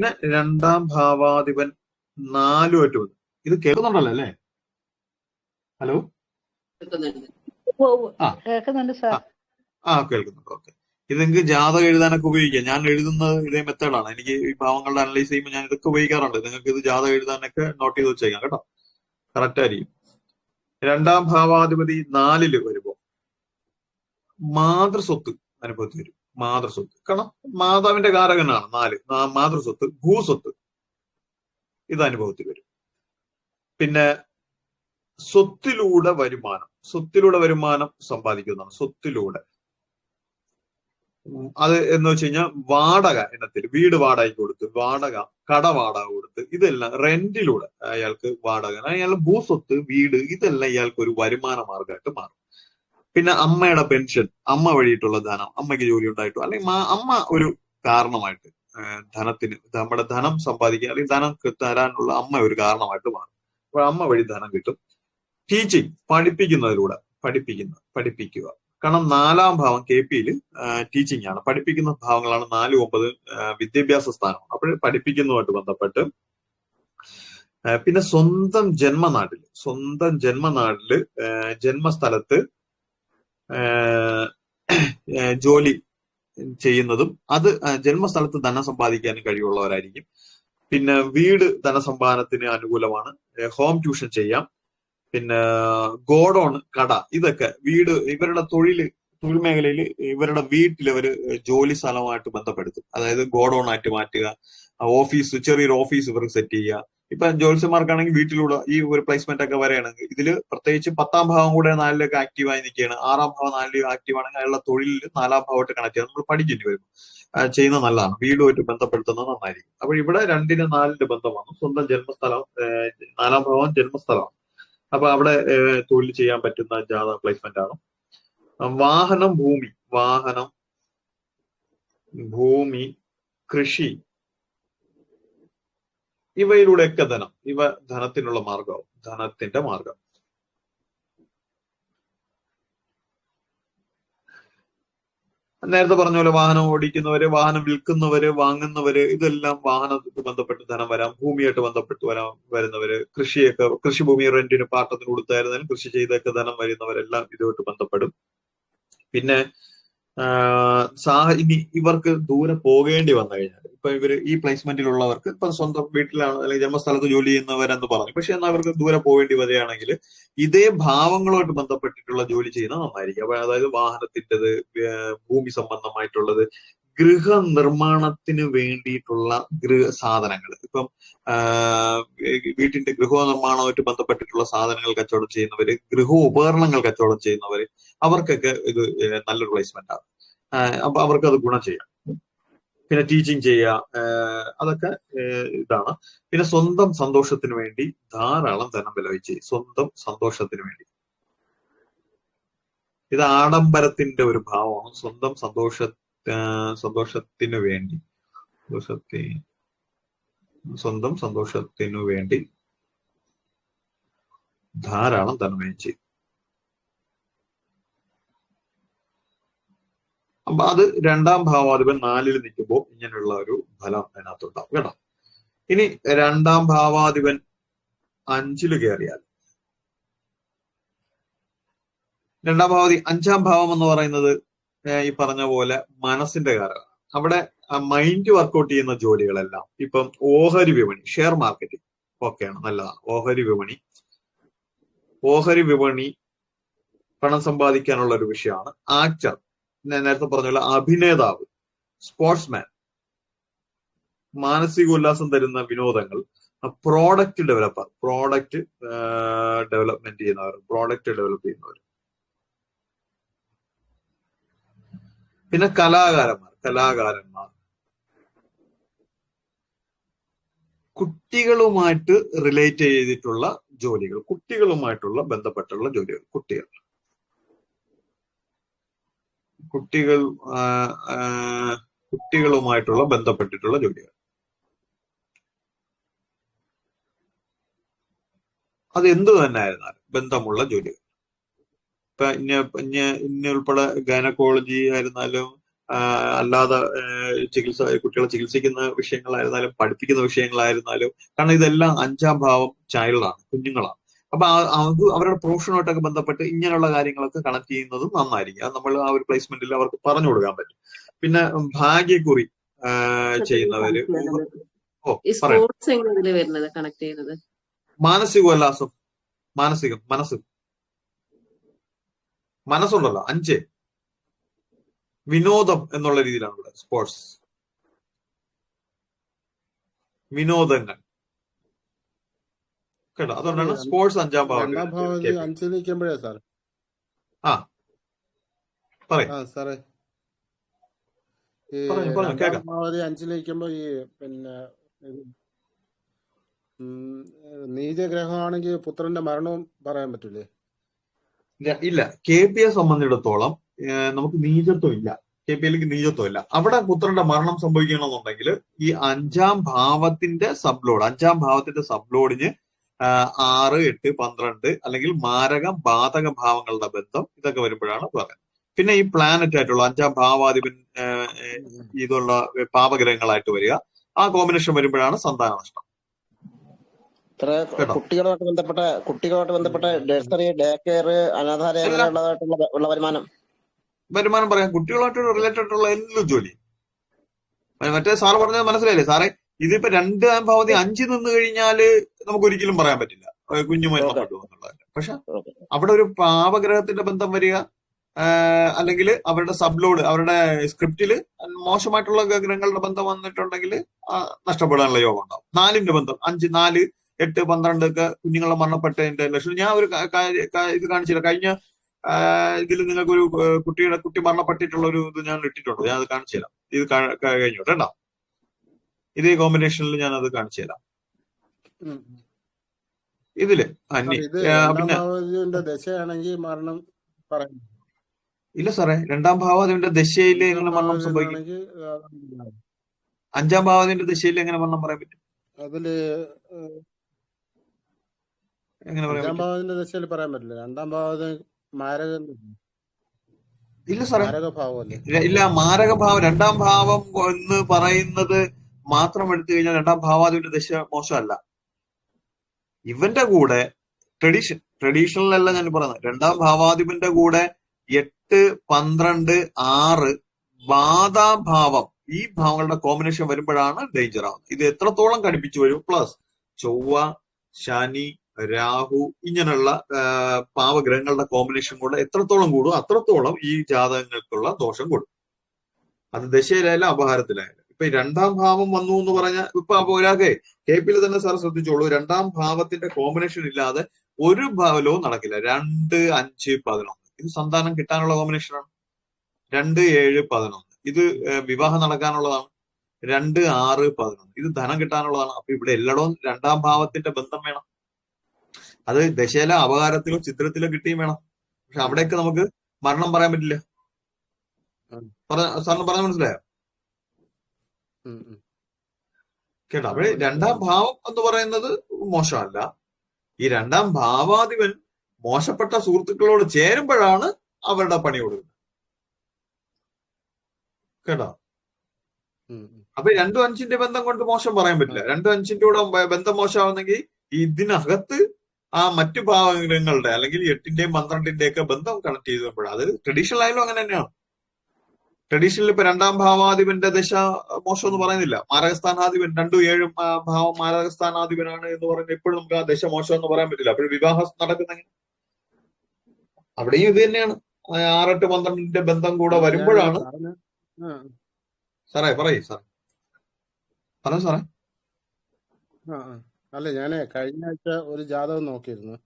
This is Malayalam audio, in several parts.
പിന്നെ രണ്ടാം ഭാവാധിപൻ നാലുമായിട്ട് വന്നു. ഇത് കേൾക്കുന്നുണ്ടല്ലോ അല്ലേ? ഹലോ? ആ. ആ കേൾക്കുന്നുണ്ട്. ഓക്കെ. ഇത് നിങ്ങൾക്ക് ജാതകം എഴുതാനൊക്കെ ഉപയോഗിക്കാം. ഞാൻ എഴുതുന്നത് ഇതേ മെത്തേഡാണ് എനിക്ക് ഈ ഭാവങ്ങളുടെ അനലൈസ് ചെയ്യുമ്പോൾ ഞാൻ ഇതൊക്കെ ഉപയോഗിക്കാറുണ്ട്. നിങ്ങൾക്ക് ഇത് ജാതകം എഴുതാനൊക്കെ നോട്ട് ചെയ്ത് വെച്ചേക്കാം കേട്ടോ. കറക്റ്റ് ആയിരിക്കും. രണ്ടാം ഭാവാധിപതി നാലിൽ വരുമ്പോ മാതൃസ്വത്ത് അനുഭവത്തിൽ വരും. മാതൃസ്വത്ത്. കാരണം മാതാവിന്റെ കാരകനാണ് നാല്. മാതൃസ്വത്ത് ഭൂസ്വത്ത്. ഇത് അനുഭവത്തിൽ വരും. പിന്നെ സ്വത്തിലൂടെ വരുമാനം. സ്വത്തിലൂടെ വരുമാനം സമ്പാദിക്കുന്നതാണ്. സ്വത്തിലൂടെ. അത് എന്ന് വെച്ച് കഴിഞ്ഞാൽ വാടക ഇനത്തിൽ വീട് വാടകയ്ക്ക് കൊടുത്ത് വാടക കട വാടക കൊടുത്ത് ഇതെല്ലാം റെന്റിലൂടെ അയാൾക്ക് വാടക. അയാൾ ഭൂസ്വത്ത് വീട് ഇതെല്ലാം ഇയാൾക്ക് ഒരു വരുമാന മാർഗമായിട്ട് മാറും. പിന്നെ അമ്മയുടെ പെൻഷൻ അമ്മ വഴിയിട്ടുള്ള ധനം അമ്മയ്ക്ക് ജോലി ഉണ്ടായിട്ടോ അല്ലെങ്കിൽ അമ്മ ഒരു കാരണമായിട്ട് ധനത്തിന് നമ്മുടെ ധനം സമ്പാദിക്കാൻ അല്ലെങ്കിൽ ധനം തരാനുള്ള അമ്മ ഒരു കാരണമായിട്ട് മാറും. അപ്പോൾ അമ്മ വഴി ധനം കിട്ടും. ടീച്ചിങ് പഠിപ്പിക്കുന്നതിലൂടെ പഠിപ്പിക്കുന്ന പഠിപ്പിക്കുക. കാരണം നാലാം ഭാവം കെ പിയിൽ ടീച്ചിങ് ആണ്. പഠിപ്പിക്കുന്ന ഭാവങ്ങളാണ് നാല് ഒമ്പത് വിദ്യാഭ്യാസ സ്ഥാനം അപ്പോൾ പഠിപ്പിക്കുന്നതുമായിട്ട് ബന്ധപ്പെട്ട് പിന്നെ സ്വന്തം ജന്മനാട്ടിൽ സ്വന്തം ജന്മനാട്ടിൽ ജന്മസ്ഥലത്ത് ജോലി ചെയ്യുന്നതും അത് ജന്മസ്ഥലത്ത് ധനം സമ്പാദിക്കാനും കഴിവുള്ളവരായിരിക്കും. പിന്നെ വീട് ധനസമ്പാദനത്തിന് അനുകൂലമാണ്. ഹോം ട്യൂഷൻ ചെയ്യാം. പിന്നെ ഗോഡോൺ കട ഇതൊക്കെ വീട് ഇവരുടെ തൊഴിൽ തൊഴിൽ മേഖലയിൽ ഇവരുടെ വീട്ടിൽ അവർ ജോലി സ്ഥലമായിട്ട് ബന്ധപ്പെടുത്തും. അതായത് ഗോഡൌൺ ആയിട്ട് മാറ്റുക ഓഫീസ് ചെറിയൊരു ഓഫീസ് ഇവർക്ക് സെറ്റ് ചെയ്യുക ഇപ്പൊ ജോത്സ്യന്മാർക്കാണെങ്കിൽ വീട്ടിലൂടെ ഈ ഒരു പ്ലേസ്മെന്റ് ഒക്കെ വരെയാണെങ്കിൽ ഇതിൽ പ്രത്യേകിച്ച് പത്താം ഭാവം കൂടെ നാലിലൊക്കെ ആക്റ്റീവായി നിൽക്കുകയാണ്. ആറാം ഭാവം നാലിൽ ആക്റ്റീവ് ആണെങ്കിൽ അയാളുടെ തൊഴിലിൽ നാലാം ഭാവമായിട്ട് കണക്ട് ചെയ്യാം നമ്മൾ പഠിക്കേണ്ടി വരും. ചെയ്യുന്ന ചെയ്യുന്നത് നല്ലതാണ്. വീടുമായിട്ട് ബന്ധപ്പെടുത്തുന്നത് നന്നായിരിക്കും. അപ്പൊ ഇവിടെ രണ്ടിന് നാലിന്റെ ബന്ധം വന്നു സ്വന്തം ജന്മസ്ഥലം നാലാം ഭാവം ജന്മസ്ഥലമാണ്. അപ്പൊ അവിടെ തൊഴിൽ ചെയ്യാൻ പറ്റുന്ന ജാത പ്ലേസ്മെന്റ് ആണ്. വാഹനം ഭൂമി. വാഹനം ഭൂമി കൃഷി ഇവയിലൂടെയൊക്കെ ധനം ഇവ ധനത്തിനുള്ള മാർഗം ധനത്തിന്റെ മാർഗം നേരത്തെ പറഞ്ഞ പോലെ വാഹനം ഓടിക്കുന്നവര് വാഹനം വിൽക്കുന്നവര് വാങ്ങുന്നവര് ഇതെല്ലാം വാഹനത്തിൽ ബന്ധപ്പെട്ട് ധനം വരാം ഭൂമിയായിട്ട് ബന്ധപ്പെട്ട് വരാൻ വരുന്നവര്. കൃഷിയൊക്കെ കൃഷിഭൂമി റെന്റിന് പാട്ടത്തിന് കൊടുത്തായിരുന്നാലും കൃഷി ചെയ്തൊക്കെ ധനം വരുന്നവരെല്ലാം ഇതുമായിട്ട് ബന്ധപ്പെടും. പിന്നെ ഇനി ഇവർക്ക് ദൂരെ പോകേണ്ടി വന്നു കഴിഞ്ഞാൽ ഇപ്പൊ ഇവർ ഈ പ്ലേസ്മെന്റിലുള്ളവർക്ക് ഇപ്പൊ സ്വന്തം വീട്ടിലാണ് അല്ലെങ്കിൽ ജന്മസ്ഥലത്ത് ജോലി ചെയ്യുന്നവരെന്ന് പറഞ്ഞു. പക്ഷെ എന്നാൽ അവർക്ക് ദൂരെ പോകേണ്ടി വരികയാണെങ്കിൽ ഇതേ ഭാവങ്ങളുമായിട്ട് ബന്ധപ്പെട്ടിട്ടുള്ള ജോലി ചെയ്യുന്നത് നന്നായിരിക്കും. അപ്പൊ അതായത് വാഹനത്തിന്റെത് ഭൂമി സംബന്ധമായിട്ടുള്ളത് ഗൃഹ നിർമ്മാണത്തിന് വേണ്ടിയിട്ടുള്ള ഗൃഹ സാധനങ്ങൾ ഇപ്പം വീട്ടിന്റെ ഗൃഹ നിർമ്മാണവുമായിട്ട് ബന്ധപ്പെട്ടിട്ടുള്ള സാധനങ്ങൾ കച്ചവടം ചെയ്യുന്നവര് ഗൃഹോപകരണങ്ങൾ കച്ചവടം ചെയ്യുന്നവര് അവർക്കൊക്കെ ഇത് നല്ലൊരു പ്ലേസ്മെന്റ് ആണ് അപ്പൊ അവർക്ക് അത് ഗുണം ചെയ്യാം. പിന്നെ ടീച്ചിങ് ചെയ്യുക അതൊക്കെ ഇതാണ്. പിന്നെ സ്വന്തം സന്തോഷത്തിന് വേണ്ടി ധാരാളം ധനം വിലയിച്ച് സ്വന്തം സന്തോഷത്തിന് വേണ്ടി. ഇത് ആഡംബരത്തിന്റെ ഒരു ഭാവമാണ്. സ്വന്തം സന്തോഷ സന്തോഷത്തിനു വേണ്ടി. സന്തോഷത്തി സ്വന്തം സന്തോഷത്തിനു വേണ്ടി ധാരാളം ധനം വ്യയം അപ്പൊ അത് രണ്ടാം ഭാവാധിപൻ നാലിൽ നിൽക്കുമ്പോൾ ഇങ്ങനെയുള്ള ഒരു ഫലം അതിനകത്തുണ്ടാവും കേട്ടോ. ഇനി രണ്ടാം ഭാവാധിപൻ അഞ്ചിൽ കയറിയാൽ. രണ്ടാം ഭാവാധി അഞ്ചാം ഭാവം എന്ന് പറയുന്നത് ഈ പറഞ്ഞ പോലെ മനസ്സിന്റെ കാരകമാണ് അവിടെ മൈൻഡ് വർക്കൗട്ട് ചെയ്യുന്ന ജോലികളെല്ലാം ഇപ്പം ഓഹരി വിപണി ഷെയർ മാർക്കറ്റിംഗ് ഒക്കെയാണ് നല്ലതാണ്. ഓഹരി വിപണി ഓഹരി വിപണി പണം സമ്പാദിക്കാനുള്ള ഒരു വിഷയമാണ്. ആക്ടർ ഞാൻ നേരത്തെ പറഞ്ഞ അഭിനേതാവ് സ്പോർട്സ്മാൻ മാനസിക ഉല്ലാസം തരുന്ന വിനോദങ്ങൾ പ്രോഡക്റ്റ് ഡെവലപ്പർ പ്രോഡക്റ്റ് ഡെവലപ്മെന്റ് ചെയ്യുന്നവർ പ്രോഡക്റ്റ് ഡെവലപ്പ് ചെയ്യുന്നവർ. പിന്നെ കലാകാരന്മാർ കലാകാരന്മാർ. കുട്ടികളുമായിട്ട് റിലേറ്റ് ചെയ്തിട്ടുള്ള ജോലികൾ കുട്ടികളുമായിട്ടുള്ള ബന്ധപ്പെട്ടുള്ള ജോലികൾ കുട്ടികൾ. കുട്ടികൾ കുട്ടികളുമായിട്ടുള്ള ബന്ധപ്പെട്ടിട്ടുള്ള ജോലികൾ. അത് എന്തു തന്നെ ആയിരുന്നാലും ബന്ധമുള്ള ജോലികൾ. ഇപ്പൊ ഇന്ന ഇന്ന ഉൾപ്പെടെ ഗൈനക്കോളജി ആയിരുന്നാലും അല്ലാതെ ചികിത്സ കുട്ടികളെ ചികിത്സിക്കുന്ന വിഷയങ്ങളായിരുന്നാലും പഠിപ്പിക്കുന്ന വിഷയങ്ങളായിരുന്നാലും കാരണം ഇതെല്ലാം അഞ്ചാം ഭാവം ചൈൽഡാണ് കുഞ്ഞുങ്ങളാണ്. അപ്പൊ അത് അവരുടെ പ്രൊഫഷനുമായിട്ടൊക്കെ ബന്ധപ്പെട്ട് ഇങ്ങനെയുള്ള കാര്യങ്ങളൊക്കെ കണക്ട് ചെയ്യുന്നതും നന്നായിരിക്കും. അത് നമ്മൾ ആ ഒരു പ്ലേസ്മെന്റിൽ അവർക്ക് പറഞ്ഞു കൊടുക്കാൻ പറ്റും. പിന്നെ ഭാഗ്യക്കുറി ചെയ്യുന്നവര് ചെയ്യുന്നത്? മാനസികോല്ലാസം മാനസികം മനസ്സ്. മനസ്സുണ്ടല്ലോ അഞ്ച്. വിനോദം എന്നുള്ള രീതിയിലാണ് ഇവിടെ സ്പോർട്സ് വിനോദങ്ങൾ. കേട്ടോ. അതുകൊണ്ടാണ് സ്പോർട്സ് അഞ്ചാം ഭാഗം. അഞ്ചിൽ നിൽക്കുമ്പോഴേ സാർ. ആ. സാറേ. ഈ. ഭാവതി അഞ്ചിലിരിക്കുമ്പോ ഈ പിന്നെ നീചഗ്രഹമാണെങ്കിൽ പുത്രന്റെ മരണവും പറയാൻ പറ്റൂലേ? ഇല്ല, ഇല്ല. കെ പി യെ സംബന്ധിച്ചിടത്തോളം നമുക്ക് നീചത്വം ഇല്ല. കെ പി എല്ലിക്ക് നീചത്വം ഇല്ല. അവിടെ പുത്രന്റെ മരണം സംഭവിക്കണമെന്നുണ്ടെങ്കിൽ ഈ അഞ്ചാം ഭാവത്തിന്റെ സബ്ലോഡ് അഞ്ചാം ഭാവത്തിന്റെ സബ്ലോഡിന് ആറ് എട്ട് പന്ത്രണ്ട് അല്ലെങ്കിൽ മാരകം ബാധക ഭാവങ്ങളുടെ ബന്ധം ഇതൊക്കെ വരുമ്പോഴാണ് പറയുന്നത് പിന്നെ ഈ പ്ലാനറ്റ് ആയിട്ടുള്ള അഞ്ചാം ഭാവാധിപൻ ഇതുള്ള പാപഗ്രഹങ്ങളായിട്ട് വരിക. ആ കോമ്പിനേഷൻ വരുമ്പോഴാണ് സന്താന നഷ്ടം. കുട്ടികളുമായിട്ട് ബന്ധപ്പെട്ട കുട്ടികളുമായിട്ട് ബന്ധപ്പെട്ട നഴ്സറി ഡേ കെയർ അനാഥാലയം എല്ലാം. ഉള്ള വരുമാനം. വരുമാനം പറയാം. കുട്ടികളായിട്ട് റിലേറ്റഡ് ആയിട്ടുള്ള എല്ലാ ജോലി? മറ്റേ സാറ് പറഞ്ഞത് മനസ്സിലായില്ലേ? സാറേ ഇതിപ്പോ രണ്ടാം ഭാവതി അഞ്ച് നിന്ന് കഴിഞ്ഞാൽ നമുക്ക് ഒരിക്കലും പറയാൻ പറ്റില്ല. കുഞ്ഞുമോൻ പക്ഷെ അവിടെ ഒരു പാപഗ്രഹത്തിന്റെ ബന്ധം വരിക അല്ലെങ്കിൽ അവരുടെ സബ്ലോഡ് അവരുടെ സ്ക്രിപ്റ്റിൽ മോശമായിട്ടുള്ള ഗ്രഹങ്ങളുടെ ബന്ധം വന്നിട്ടുണ്ടെങ്കിൽ നഷ്ടപ്പെടാനുള്ള യോഗം ഉണ്ടാവും. നാലിന്റെ ബന്ധം. അഞ്ച് നാല് എട്ട് പന്ത്രണ്ട് ഒക്കെ കുഞ്ഞുങ്ങളെ മരണപ്പെട്ടതിന്റെ ലക്ഷണം. ഞാൻ ഒരു ഇത് കാണിച്ചില്ല. കഴിഞ്ഞ ഇതിൽ നിങ്ങൾക്ക് ഒരു കുട്ടിയുടെ കുട്ടി മരണപ്പെട്ടിട്ടുള്ള ഒരു ഇത് ഞാൻ ഇട്ടിട്ടുണ്ട്. ഞാൻ അത് കാണിച്ചു തരാം ഇത് കഴിഞ്ഞോട്ടെ കേട്ടോ. ഇതേ കോമ്പിനേഷനിൽ ഞാൻ അത് കാണിച്ചു തരാം. ഇതിൽ അന്യ പിന്നെ ദശയാണെങ്കിൽ മരണം പറയാം. ഇല്ല സാറേ രണ്ടാം ഭാവാദിന്റെ ദശയിൽ എങ്ങനെ മരണം സംഭവിക്കും? അഞ്ചാം ഭാവാദിന്റെ ദശയിൽ എങ്ങനെ മരണം പറയാൻ പറ്റും? അതിൽ എങ്ങനെ അഞ്ചാം ഭാവത്തിന്റെ ദശയിൽ പറയാൻ പറ്റില്ല. രണ്ടാം ഭാവത് മാരക ഇല്ല സാറേ. ഇല്ല- മാരകഭാവം മാരക ഭാവം രണ്ടാം ഭാവം എന്ന് പറയുന്നത് മാത്രം എടുത്തു കഴിഞ്ഞാൽ രണ്ടാം ഭാവാദിയുടെ ദശ മോശമല്ല. ഇവന്റെ കൂടെ ട്രഡീഷൻ ട്രഡീഷണൽ അല്ല ഞാൻ പറയുന്നത്. രണ്ടാം ഭാവാധിപന്റെ കൂടെ എട്ട് പന്ത്രണ്ട് ആറ് ബാധാഭാവം ഈ ഭാവങ്ങളുടെ കോമ്പിനേഷൻ വരുമ്പോഴാണ് ഡേഞ്ചർ ആവുന്നത്. ഇത് എത്രത്തോളം കടുപ്പിച്ചു വരും? പ്ലസ് ചൊവ്വ ശനി രാഹു ഇങ്ങനെയുള്ള പാവഗ്രഹങ്ങളുടെ കോമ്പിനേഷൻ കൂടെ എത്രത്തോളം കൂടും അത്രത്തോളം ഈ ജാതകങ്ങൾക്കുള്ള ദോഷം കൂടും. അത് ദശയിലായാലും അപഹാരത്തിലായാലും. ഇപ്പൊ രണ്ടാം ഭാവം വന്നു എന്ന് പറഞ്ഞാൽ ഇപ്പൊ അപ്പൊ ഒരാൾക്ക് കെ പിയിൽ തന്നെ സാർ ശ്രദ്ധിച്ചോളൂ. രണ്ടാം ഭാവത്തിന്റെ കോമ്പിനേഷൻ ഇല്ലാതെ ഒരു ഭാവലവും നടക്കില്ല. രണ്ട് അഞ്ച് പതിനൊന്ന്. ഇത് സന്താനം കിട്ടാനുള്ള കോമ്പിനേഷനാണ് രണ്ട് ഏഴ് പതിനൊന്ന്. ഇത് വിവാഹം നടക്കാനുള്ളതാണ്. രണ്ട് ആറ് പതിനൊന്ന്. ഇത് ധനം കിട്ടാനുള്ളതാണ്. അപ്പൊ ഇവിടെ എല്ലായിടവും രണ്ടാം ഭാവത്തിന്റെ ബന്ധം വേണം. അത് ദശയിലെ അപകാരത്തിലോ ചിത്രത്തിലോ കിട്ടിയും വേണം. പക്ഷെ അവിടെയൊക്കെ നമുക്ക് മരണം പറയാൻ പറ്റില്ല. പറഞ്ഞ സാറിന് പറഞ്ഞ മനസ്സിലായോ. കേട്ടോ അപ്പോഴേ രണ്ടാം ഭാവം എന്ന് പറയുന്നത് മോശമല്ല. ഈ രണ്ടാം ഭാവാധിപൻ മോശപ്പെട്ട സുഹൃത്തുക്കളോട് ചേരുമ്പോഴാണ് അവരുടെ പണി കൊടുക്കുന്നത്. കേട്ടോ. അപ്പൊ രണ്ടും അഞ്ചിന്റെ ബന്ധം കൊണ്ട് മോശം പറയാൻ പറ്റില്ല. രണ്ടും അഞ്ചിന്റെ കൂടെ ബന്ധം മോശമാവുന്നെങ്കിൽ ഇതിനകത്ത് ആ മറ്റു ഭാവങ്ങളുടെ അല്ലെങ്കിൽ എട്ടിന്റെയും പന്ത്രണ്ടിന്റെയും ഒക്കെ ബന്ധം കണക്ട് ചെയ്തപ്പോഴാണ് അത് ട്രഡീഷണൽ ആയാലും അങ്ങനെ തന്നെയാണ്. ട്രഡീഷണൽ ഇപ്പൊ രണ്ടാം ഭാവാധിപന്റെ ദശ മോശം എന്ന് പറയുന്നില്ല. മാരകസ്ഥാനാധിപൻ രണ്ടും ഏഴും ഭാവം മാരകസ്ഥാനാധിപനാണ് എന്ന് പറയുന്നത് എപ്പോഴും നമുക്ക് ആ ദശ മോശം എന്ന് പറയാൻ പറ്റില്ല. അപ്പോഴും വിവാഹം നടക്കുന്ന അവിടെയും ഇത് തന്നെയാണ്. ആറെട്ട് പന്ത്രണ്ടിന്റെ ബന്ധം കൂടെ വരുമ്പോഴാണ്. പറഞ്ഞ- സാറേ പറയൂ സാർ പറഞ്ഞു സാറേ. അല്ല ഞാനേ കഴിഞ്ഞ ആഴ്ച ഒരു ജാതകം നോക്കിയിരുന്നു.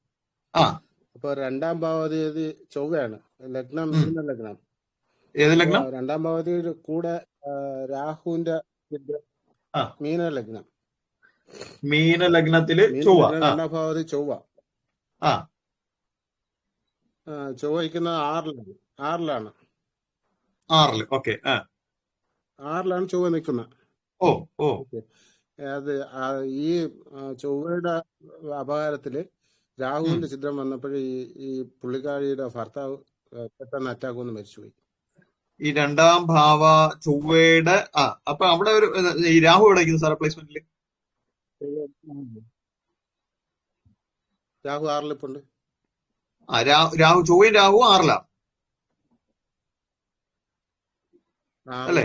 ആ. അപ്പൊ രണ്ടാം ഭാവാധിപതി ചൊവ്വയാണ്. ലഗ്നം. ലഗ്നം. ഏത് അപ്പൊ ലഗ്നം? രണ്ടാം ഭാവതിയുടെ കൂടെ രാഹുവിന്റെ. മീന ലഗ്നം. മീന ലഗ്നത്തിൽ ചൊവ്വ. ആ. രണ്ടാം ഭാവതി ചൊവ്വ. ആ. ചൊവ്വയ്ക്കുന്നത് ആറിലാണ്. ആറിലാണ്. ആറിൽ. ഓക്കെ. ആറിലാണ് ചൊവ്വ നിൽക്കുന്നത്. ഓ ഓ. അത് ഈ ചൊവ്വയുടെ അപകാരത്തിൽ രാഹുവിന്റെ ചിത്രം വന്നപ്പോൾ ഈ ഈ പുള്ളിക്കാരിയുടെ ഭർത്താവ് പെട്ടെന്ന് അറ്റാക്ക് വന്ന് മരിച്ചുപോയി. ഈ രണ്ടാം ഭാവ ചൊവ്വയുടെ ആ അപ്പൊ അവിടെ ഒരു ഈ രാഹു എവിടെ സാർ സാറേ പ്ലേസ്മെന്റിൽ രാഹു ആറിലിപ്പുണ്ട് ആ രാഹു ചൊവ്വയും രാഹു ആറിലാ. അല്ലേ?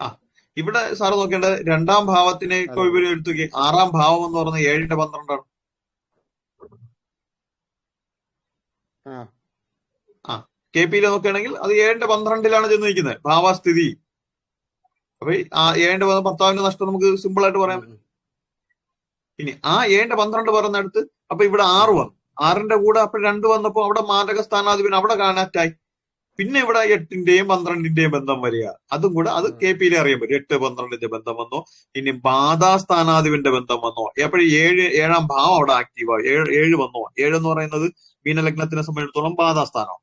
ആ ഇവിടെ സാറ് നോക്കേണ്ടത് രണ്ടാം ഭാവത്തിനെ ഇപ്പൊ ഇവർ എടുത്തു ആറാം ഭാവം എന്ന് പറഞ്ഞ ഏഴിന്റെ പന്ത്രണ്ടാണ്. ആ. കെ പിയിൽ നോക്കുകയാണെങ്കിൽ അത് ഏഴിന്റെ പന്ത്രണ്ടിലാണ് ചെന്ന് നിൽക്കുന്നത്. ഭാവാസ്ഥിതി അപ്പൊ ആ ഏഴിന്റെ ഭർത്താവിന്റെ നഷ്ടം നമുക്ക് സിമ്പിൾ ആയിട്ട് പറയാം. ഇനി ആ ഏഴിന്റെ പന്ത്രണ്ട് പറയുന്നിടത്ത് അപ്പൊ ഇവിടെ ആറ് വന്നു. ആറിന്റെ കൂടെ അപ്പൊ രണ്ട് വന്നപ്പോ അവിടെ മാരക സ്ഥാനാധിപൻ അവിടെ കാണാറ്റായി പിന്നെ ഇവിടെ എട്ടിന്റെയും പന്ത്രണ്ടിന്റെയും ബന്ധം വരിക. അതും കൂടെ അത് കെ പിയിലെ അറിയാൻ പറ്റും. എട്ട് പന്ത്രണ്ടിന്റെ ബന്ധം വന്നോ ഇനി ബാധാ സ്ഥാനാധിപന്റെ ബന്ധം വന്നോ. എപ്പോഴും ഏഴ് ഏഴാം ഭാവം അവിടെ ആക്റ്റീവ് ആവും ഏഴ് ഏഴ് വന്നോ. ഏഴ് എന്ന് പറയുന്നത് മീനലഗ്നത്തിനെ സംബന്ധിച്ചിടത്തോളം ബാധാ സ്ഥാനം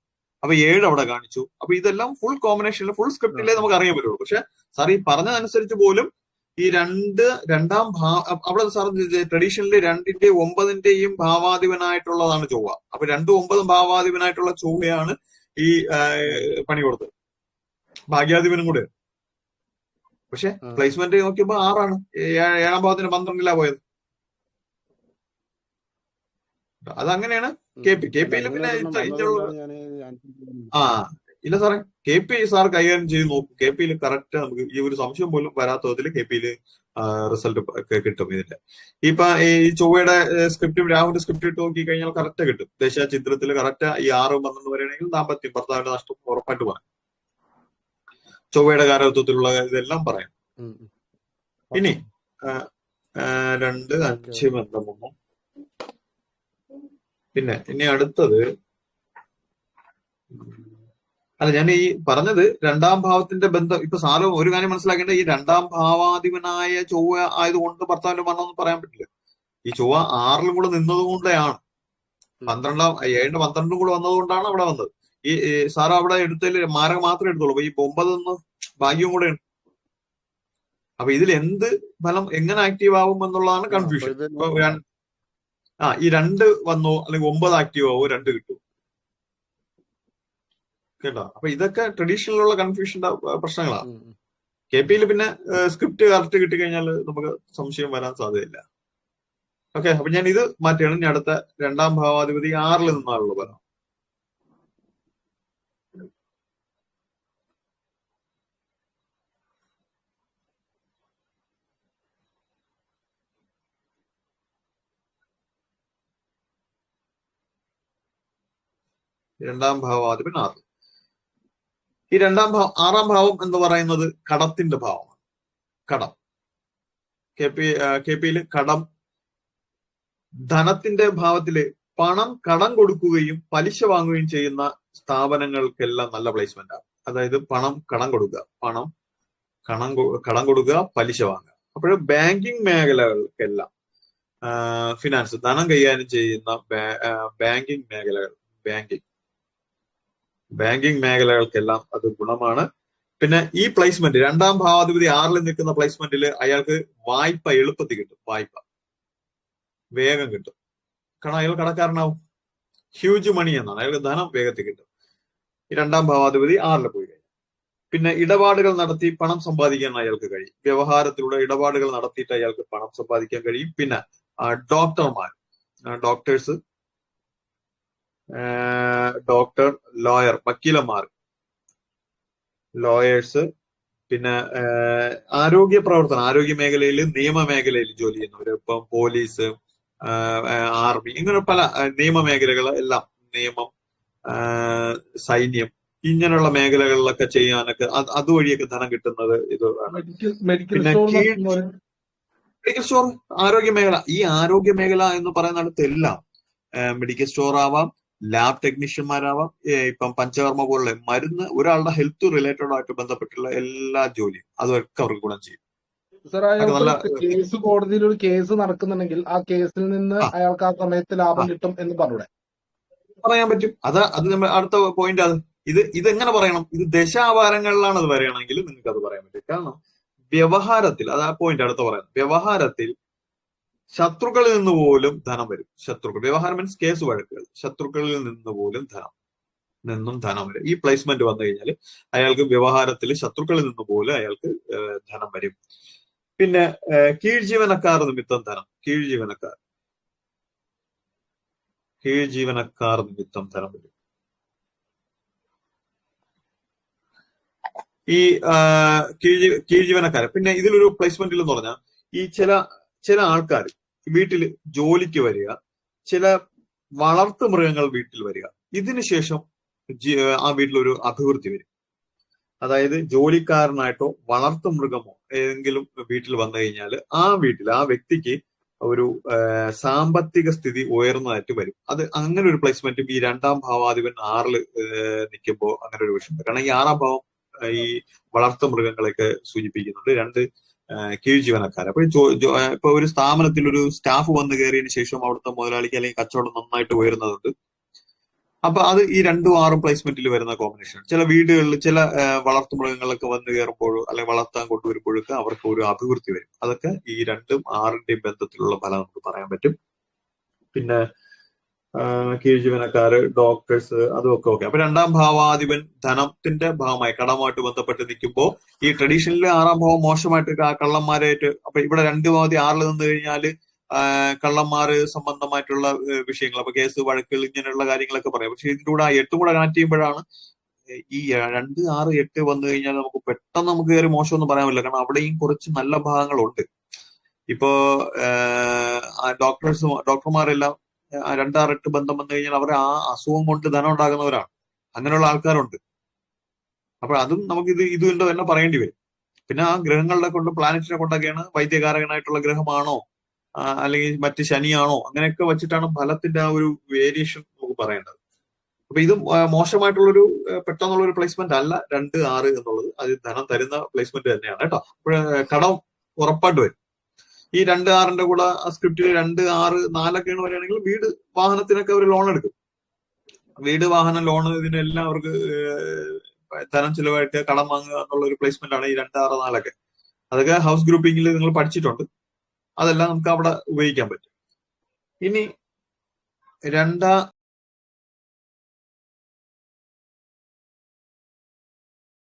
അപ്പൊ ഏഴ് അവിടെ കാണിച്ചു. അപ്പൊ ഇതെല്ലാം ഫുൾ കോമ്പിനേഷനിൽ ഫുൾ സ്ക്രിപ്റ്റിലേ നമുക്ക് അറിയാൻ പറ്റുള്ളൂ. പക്ഷെ സാർ ഈ പറഞ്ഞതനുസരിച്ച് പോലും ഈ രണ്ട് രണ്ടാം ഭാ അവിടെ സാർ ട്രഡീഷണലി രണ്ടിന്റെ ഒമ്പതിന്റെയും ഭാവാധിപനായിട്ടുള്ളതാണ് ചൊവ്വ. അപ്പൊ രണ്ടും ഒമ്പതും ഭാവാധിപനായിട്ടുള്ള ചൊവ്വയാണ് ഈ പണി കൊടുത്തത്. ഭാഗ്യാധിപനും കൂടെ. പക്ഷെ. പ്ലേസ്മെന്റ് നോക്കിയപ്പോ ആറാണ്. ഏഴാം ഭാവത്തിന് പന്ത്രണ്ടിലാ പോയത്. അതങ്ങനെയാണ് കെ പി കെ പിയിൽ പിന്നെ. ആ ഇല്ല സാറേ. കെ പി സാർ കൈകാര്യം ചെയ്ത് നോക്കും. കെ പിയിൽ കറക്റ്റ് നമുക്ക് ഈ ഒരു സംശയം പോലും വരാത്ത വിധത്തിൽ കെ പിയിൽ റിസൾട്ട് കിട്ടും ഇതിന്റെ. ഇപ്പൊ ഈ ചൊവ്വയുടെ സ്ക്രിപ്റ്റും രാഹുലിന്റെ സ്ക്രിപ്റ്റ് ഇട്ട് നോക്കി കഴിഞ്ഞാൽ കറക്റ്റ് കിട്ടും. ദശാചിത്രത്തിൽ കറക്റ്റ് ഈ ആറ് പന്ത്രണ്ട് വരെയാണെങ്കിൽ ദാമ്പത്യം ഭർത്താവിന്റെ നഷ്ടം ഉറപ്പായിട്ട് പറയാം. ചൊവ്വയുടെ കാലത്വത്തിലുള്ള ഇതെല്ലാം പറയാം. ഇനി രണ്ട് അഞ്ച് ബന്ധം വന്നു പിന്നെ ഇനി അടുത്തത് അല്ല ഞാൻ ഈ പറഞ്ഞത് രണ്ടാം ഭാവത്തിന്റെ ബന്ധം. ഇപ്പൊ സാലോ ഒരു കാര്യം മനസ്സിലാക്കേണ്ടത് ഈ രണ്ടാം ഭാവാധിപനായ ചൊവ്വ ആയതുകൊണ്ട് ഭർത്താവിന്റെ എന്ന് പറയാൻ പറ്റില്ല. ഈ ചൊവ്വ ആറിലും കൂടെ നിന്നതുകൊണ്ടാണ് പന്ത്രണ്ടാം ഏഴിന്റെ പന്ത്രണ്ടും കൂടെ വന്നതുകൊണ്ടാണ് അവിടെ വന്നത്. ഈ സാറ് അവിടെ എടുത്തതിൽ മാരക മാത്രമേ എടുത്തുള്ളൂ. അപ്പൊ ഈ ഒമ്പതെന്ന് ഭാഗ്യവും കൂടെ ഉണ്ട്. അപ്പൊ ഇതിൽ എന്ത് ഫലം എങ്ങനെ ആക്റ്റീവ് ആവും എന്നുള്ളതാണ് കൺഫ്യൂഷൻ അപ്പൊ ഇത് ഇപ്പൊ ര- ആ ഈ രണ്ട് വന്നോ അല്ലെങ്കിൽ ഒമ്പത് ആക്റ്റീവ് ആവോ രണ്ട് കിട്ടും. കേട്ടോ? അപ്പൊ ഇതൊക്കെ ട്രഡീഷണലുള്ള കൺഫ്യൂഷന്റെ പ്രശ്നങ്ങളാണ്. കെ പിയിൽ പിന്നെ സ്ക്രിപ്റ്റ് കറക്റ്റ് കിട്ടിക്കഴിഞ്ഞാൽ നമുക്ക് സംശയം വരാൻ സാധ്യതയില്ല. ഓക്കെ അപ്പൊ ഞാൻ ഇത് മാറ്റിയാണ്. ഇനി അടുത്ത രണ്ടാം ഭാവാധിപതി ആറിൽ നിന്നാണുള്ള ഫലം. രണ്ടാം ഭാവാധിപൻ ആറ് ഈ രണ്ടാം ഭാവം ആറാം ഭാവം എന്ന് പറയുന്നത് കടത്തിന്റെ ഭാവമാണ്. കടം. കെ പി കെ പിയിൽ കടം ധനത്തിന്റെ ഭാവത്തിൽ പണം കടം കൊടുക്കുകയും പലിശ വാങ്ങുകയും ചെയ്യുന്ന സ്ഥാപനങ്ങൾക്കെല്ലാം നല്ല പ്ലേസ്മെന്റ് ആണ്. അതായത് പണം കടം കൊടുക്കുക. പണം കടം കടം കൊടുക്കുക പലിശ വാങ്ങുക. അപ്പോൾ ബാങ്കിങ് മേഖലകൾക്കെല്ലാം ഫിനാൻസ് ധനം കൈകാര്യം ചെയ്യുന്ന ബാങ്കിങ് മേഖലകൾ ബാങ്കിങ് ബാങ്കിങ് മേഖലകൾക്കെല്ലാം അത് ഗുണമാണ്. പിന്നെ ഈ പ്ലേസ്മെന്റ് രണ്ടാം ഭാവാധിപതി ആറിൽ നിൽക്കുന്ന പ്ലേസ്മെന്റിൽ അയാൾക്ക് വായ്പ എളുപ്പത്തിൽ കിട്ടും വായ്പ. വേഗം കിട്ടും. കാരണം അയാൾ കടക്കാരനാവും. ഹ്യൂജ് മണി എന്നാണ്. അയാൾക്ക് ധനം വേഗത്തിൽ കിട്ടും. ഈ രണ്ടാം ഭാവാധിപതി ആറിൽ പോയി കഴിഞ്ഞു. പിന്നെ ഇടപാടുകൾ നടത്തി പണം സമ്പാദിക്കാൻ അയാൾക്ക് കഴിയും. വ്യവഹാരത്തിലൂടെ ഇടപാടുകൾ നടത്തിയിട്ട് അയാൾക്ക് പണം സമ്പാദിക്കാൻ കഴിയും. പിന്നെ ഡോക്ടർമാർ ഡോക്ടേഴ്സ് ഡോക്ടർ ലോയർ വക്കീലന്മാർ. ലോയേഴ്സ് പിന്നെ ആരോഗ്യ പ്രവർത്തനം ആരോഗ്യ മേഖലയിൽ നിയമ മേഖലയിൽ ജോലി ചെയ്യുന്നവർ ഇപ്പം പോലീസ് ആർമി ഇങ്ങനെ പല നിയമ മേഖലകൾ എല്ലാം നിയമം സൈന്യം ഇങ്ങനെയുള്ള മേഖലകളിലൊക്കെ ചെയ്യാനൊക്കെ അത് അതുവഴിയൊക്കെ ധനം കിട്ടുന്നത് ഇത് പിന്നെ മെഡിക്കൽ സ്റ്റോർ ആരോഗ്യ മേഖല. ഈ ആരോഗ്യ മേഖല എന്ന് പറയുന്നിടത്ത് എല്ലാം മെഡിക്കൽ സ്റ്റോർ ആവാം ലാബ് ടെക്നീഷ്യന്മാരാവാം ഇപ്പം പഞ്ചകർമ്മ പോലുള്ള മരുന്ന് ഒരാളുടെ ഹെൽത്ത് റിലേറ്റഡ് ആയിട്ട് ബന്ധപ്പെട്ടുള്ള എല്ലാ ജോലിയും അതൊക്കെ അവർക്ക് ഗുണം ചെയ്യും. കേസ് കോടതിയിൽ ഒരു കേസ് നടക്കുന്നുണ്ടെങ്കിൽ ആ കേസിൽ നിന്ന് അയാൾക്ക് ആ സമയത്ത് ലാഭം കിട്ടും എന്ന് പറഞ്ഞൂടെ? പറയാൻ പറ്റും. അത് അത് നമ്മൾ അടുത്ത പോയിന്റ് അത് ഇത് ഇത് എങ്ങനെ പറയണം? ഇത് ദശാവാരങ്ങളിലാണ് അത് പറയണമെങ്കിൽ നിങ്ങൾക്ക് അത് പറയാൻ പറ്റും. കാരണം വ്യവഹാരത്തിൽ അത് ആ പോയിന്റ് അടുത്ത് പറയുന്നത്. വ്യവഹാരത്തിൽ ശത്രുക്കളിൽ നിന്ന് പോലും ധനം വരും. ശത്രുക്കൾ വ്യവഹാരം മീൻസ് കേസ് വഴക്കുകൾ. ശത്രുക്കളിൽ നിന്ന് പോലും ധനം നിന്നും ധനം വരും. ഈ പ്ലേസ്മെന്റ് വന്നു കഴിഞ്ഞാൽ അയാൾക്ക് വ്യവഹാരത്തിൽ ശത്രുക്കളിൽ നിന്ന് പോലും അയാൾക്ക് ധനം വരും. പിന്നെ കീഴ്ജീവനക്കാർ നിമിത്തം ധനം കീഴ്ജീവനക്കാർ. കീഴ്ജീവനക്കാർ നിമിത്തം ധനം വരും. ഈ കീഴ് കീഴ്ജീ കീഴ്ജീവനക്കാര് പിന്നെ ഇതിലൊരു പ്ലേസ്മെന്റിൽ എന്ന് പറഞ്ഞാൽ ഈ ചില ചില ആൾക്കാർ വീട്ടിൽ ജോലിക്ക് വരിക ചില വളർത്തു മൃഗങ്ങൾ വീട്ടിൽ വരിക ഇതിനുശേഷം ശേഷം ആ വീട്ടിലൊരു അഭിവൃദ്ധി വരും. അതായത് ജോലിക്കാരനായിട്ടോ വളർത്തു മൃഗമോ ഏതെങ്കിലും വീട്ടിൽ വന്നു കഴിഞ്ഞാൽ ആ വീട്ടിൽ ആ വ്യക്തിക്ക് ഒരു സാമ്പത്തിക സ്ഥിതി ഉയർന്നതായിട്ട് വരും. അത് അങ്ങനെ ഒരു പ്ലേസ്മെന്റും ഈ രണ്ടാം ഭാവാധിപൻ ആറിൽ നിൽക്കുമ്പോൾ അങ്ങനെ ഒരു വിഷയം കാരണം ഈ ആറാം ഭാവം ഈ വളർത്തു മൃഗങ്ങളെയൊക്കെ സൂചിപ്പിക്കുന്നുണ്ട്. രണ്ട് ആഹ്, കീഴ്ജീവനക്കാർ അപ്പൊ ജോ- ജോ- ഇപ്പൊ ഒരു സ്ഥാപനത്തിൽ ഒരു സ്റ്റാഫ് വന്നു കയറിയതിനു ശേഷം അവിടുത്തെ മുതലാളിക്ക് അല്ലെങ്കിൽ കച്ചവടം നന്നായിട്ട് ഉയരുന്നതുണ്ട്. അപ്പൊ അത് ഈ രണ്ടും ആറും പ്ലേസ്മെന്റിൽ വരുന്ന കോമ്പിനേഷൻ ചില വീടുകളിൽ ചില വളർത്തു വളർത്തുമൃഗങ്ങളൊക്കെ വന്നു കയറുമ്പോഴോ അല്ലെങ്കിൽ വളർത്താൻ കൊണ്ടുവരുമ്പോഴൊക്കെ അവർക്ക് ഒരു അഭിവൃദ്ധി വരും. അതൊക്കെ ഈ രണ്ടും ആറിന്റെയും ബന്ധത്തിലുള്ള ഫലം നമുക്ക് പറയാൻ പറ്റും. പിന്നെ കീഴ്ജീവനക്കാര് ഡോക്ടേഴ്സ് അതുമൊക്കെ ഓക്കെ. അപ്പൊ രണ്ടാം ഭാവാധിപൻ ധനത്തിന്റെ ഭാഗമായി കടമായിട്ട് ബന്ധപ്പെട്ട് നിൽക്കുമ്പോൾ ഈ ട്രഡീഷണലി ആറാം ഭാവം മോശമായിട്ട് കള്ളന്മാരായിട്ട് അപ്പൊ ഇവിടെ രണ്ട് ഭാവതി ആറിൽ നിന്ന് കഴിഞ്ഞാൽ കള്ളന്മാര് സംബന്ധമായിട്ടുള്ള വിഷയങ്ങൾ അപ്പൊ കേസ് വഴക്കുകൾ ഇങ്ങനെയുള്ള കാര്യങ്ങളൊക്കെ പറയാം. പക്ഷെ ഇതിന്റെ കൂടെ ആ എട്ടും കൂടെ കണക്ട് ചെയ്യുമ്പോഴാണ് ഈ രണ്ട് ആറ് എട്ട് വന്നു കഴിഞ്ഞാൽ നമുക്ക് പെട്ടെന്ന് നമുക്ക് കയറി മോശമൊന്നും പറയാൻ പറ്റില്ല. കാരണം അവിടെയും കുറച്ച് നല്ല ഭാഗങ്ങളുണ്ട്. ഇപ്പോ ഡോക്ടേഴ്സ് ഡോക്ടർമാരെല്ലാം ആ രണ്ടാറ് എട്ട് ബന്ധം വന്നു കഴിഞ്ഞാൽ അവർ ആ അസുഖം കൊണ്ട് ധനം ഉണ്ടാകുന്നവരാണ്. അങ്ങനെയുള്ള ആൾക്കാരുണ്ട്. അപ്പൊ അതും നമുക്ക് ഇത് ഇതുകൊണ്ട് തന്നെ പറയേണ്ടി വരും. പിന്നെ ആ ഗ്രഹങ്ങളുടെ കൊണ്ട് പ്ലാനറ്റിനെ കൊണ്ടൊക്കെയാണ് വൈദ്യകാരകനായിട്ടുള്ള ഗ്രഹമാണോ അല്ലെങ്കിൽ മറ്റ് ശനിയാണോ അങ്ങനെയൊക്കെ വെച്ചിട്ടാണ് ഫലത്തിന്റെ ആ ഒരു വേരിയേഷൻ നമുക്ക് പറയേണ്ടത്. അപ്പൊ ഇത് മോശമായിട്ടുള്ളൊരു പെട്ടെന്നുള്ള ഒരു പ്ലേസ്മെന്റ് അല്ല രണ്ട് ആറ് എന്നുള്ളത്. അത് ധനം തരുന്ന പ്ലേസ്മെന്റ് തന്നെയാണ് കേട്ടോ. അപ്പോൾ കടം ഉറപ്പായിട്ട് വരും. ഈ രണ്ട് ആറിന്റെ കൂടെ സ്ക്രിപ്റ്റിൽ രണ്ട് ആറ് നാലൊക്കെയാണ് പറയുകയാണെങ്കിൽ വീട് വാഹനത്തിനൊക്കെ അവർ ലോൺ എടുക്കും. വീട് വാഹനം ലോൺ ഇതിനെല്ലാം അവർക്ക് ധനം ചിലവായിട്ട് കടം വാങ്ങുക എന്നുള്ള ഒരു പ്ലേസ്മെന്റ് ആണ് ഈ രണ്ട് ആറ് നാലൊക്കെ. അതൊക്കെ ഹൗസ് ഗ്രൂപ്പിംഗിൽ നിങ്ങൾ പഠിച്ചിട്ടുണ്ട്. അതെല്ലാം നമുക്ക് അവിടെ ഉപയോഗിക്കാൻ പറ്റും. ഇനി രണ്ടാ